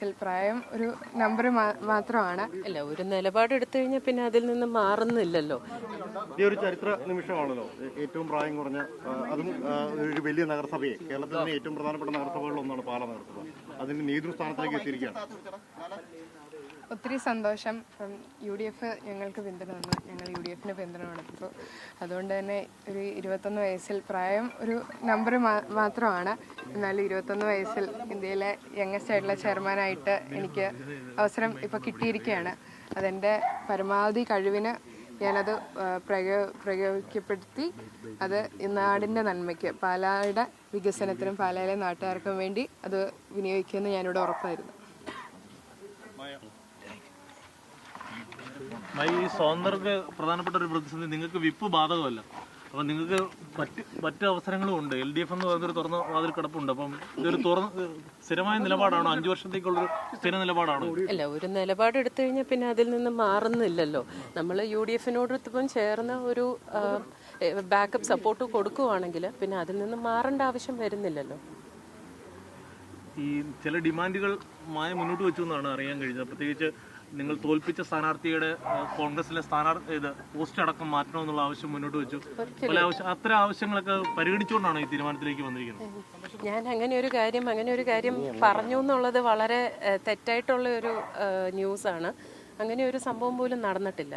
പ്രായം ഒരു നമ്പർ മാത്രമാണ്. അല്ല ഒരു നിലപാട് എടുത്തു കഴിഞ്ഞാൽ പിന്നെ അതിൽ നിന്ന് മാറുന്നില്ലല്ലോ. ഈ ഒരു ചരിത്ര നിമിഷമാണല്ലോ ഏറ്റവും പ്രായം കുറഞ്ഞ അതും ഒരു വലിയ നഗരസഭയെ കേരളത്തിൽ തന്നെ ഏറ്റവും പ്രധാനപ്പെട്ട നഗരസഭകളിൽ ഒന്നാണ് പാല നഗരസഭ. അതിന്റെ നേതൃസ്ഥാനത്തേക്ക് എത്തിയിരിക്കുകയാണ്. ഒത്തിരി സന്തോഷം. ഇപ്പം യു ഡി എഫ് ഞങ്ങൾക്ക് പിന്തുണ തന്നു. ഞങ്ങൾ യു ഡി എഫിന് പിന്തുണ കൊടുത്തു. അതുകൊണ്ട് തന്നെ ഒരു ഇരുപത്തൊന്ന് വയസ്സിൽ പ്രായം ഒരു നമ്പർ മാത്രമാണ്. എന്നാലും ഇരുപത്തൊന്ന് വയസ്സിൽ ഇന്ത്യയിലെ യങ്ങസ്റ്റ് ആയിട്ടുള്ള ചെയർമാനായിട്ട് എനിക്ക് അവസരം ഇപ്പോൾ കിട്ടിയിരിക്കുകയാണ്. അതെന്റെ പരമാവധി കഴിവിന് ഞാനത് പ്രയോ പ്രയോഗിക്കപ്പെടുത്തി അത് നാടിന്റെ നന്മയ്ക്ക് പാലായുടെ വികസനത്തിനും പാലായിലെ നാട്ടുകാർക്കും വേണ്ടി അത് വിനിയോഗിക്കുമെന്ന് ഞാനിവിടെ ഉറപ്പായിരുന്നു. ഈ സ്വതന്ത്രർക്ക് പ്രധാനപ്പെട്ട ഒരു പ്രതിസന്ധി നിങ്ങൾക്ക് വിപ്പ് ബാധകമല്ല. അപ്പൊ നിങ്ങൾക്ക് മറ്റ് മറ്റ് അവസരങ്ങളും ഉണ്ട്. എൽ ഡി എഫ് എന്ന് പറയുന്നൊരു തുറന്ന വാതിൽ കിടപ്പുണ്ട്. അപ്പം ഇതൊരു തുറന്ന് സ്ഥിരമായ നിലപാടാണോ? അഞ്ചു വർഷത്തേക്കുള്ളൊരു സ്ഥിര നിലപാടാണോ? അല്ല ഒരു നിലപാട് എടുത്തു കഴിഞ്ഞാൽ പിന്നെ അതിൽ നിന്ന് മാറുന്നില്ലല്ലോ. നമ്മൾ യു ഡി എഫിനോടൊപ്പം ചേർന്ന ഒരു ബാക്കപ്പ് സപ്പോർട്ട് കൊടുക്കുവാണെങ്കിൽ പിന്നെ അതിൽ നിന്ന് മാറേണ്ട ആവശ്യം വരുന്നില്ലല്ലോ. ഈ ചില ഡിമാൻഡുകൾ മായ മുന്നോട്ട് വെച്ചു എന്നാണ് അറിയാൻ കഴിഞ്ഞത്. പ്രത്യേകിച്ച് നിങ്ങൾ തോൽപ്പിച്ച സ്ഥാനാർത്ഥിയുടെ കോൺഗ്രസിലെ സ്ഥാനാർത്ഥി ഇത് പോസ്റ്റ് അടക്കം മാറ്റണമെന്നുള്ള ആവശ്യം മുന്നോട്ട് വെച്ചു. പല ആവശ്യം അത്ര ആവശ്യങ്ങളൊക്കെ പരിഗണിച്ചുകൊണ്ടാണ് ഈ തീരുമാനത്തിലേക്ക് വന്നിരിക്കുന്നത്. ഞാൻ അങ്ങനെ ഒരു കാര്യം അങ്ങനെ ഒരു കാര്യം പറഞ്ഞു എന്നുള്ളത് വളരെ തെറ്റായിട്ടുള്ള ഒരു ന്യൂസാണ്. അങ്ങനെ ഒരു സംഭവം പോലും നടന്നിട്ടില്ല.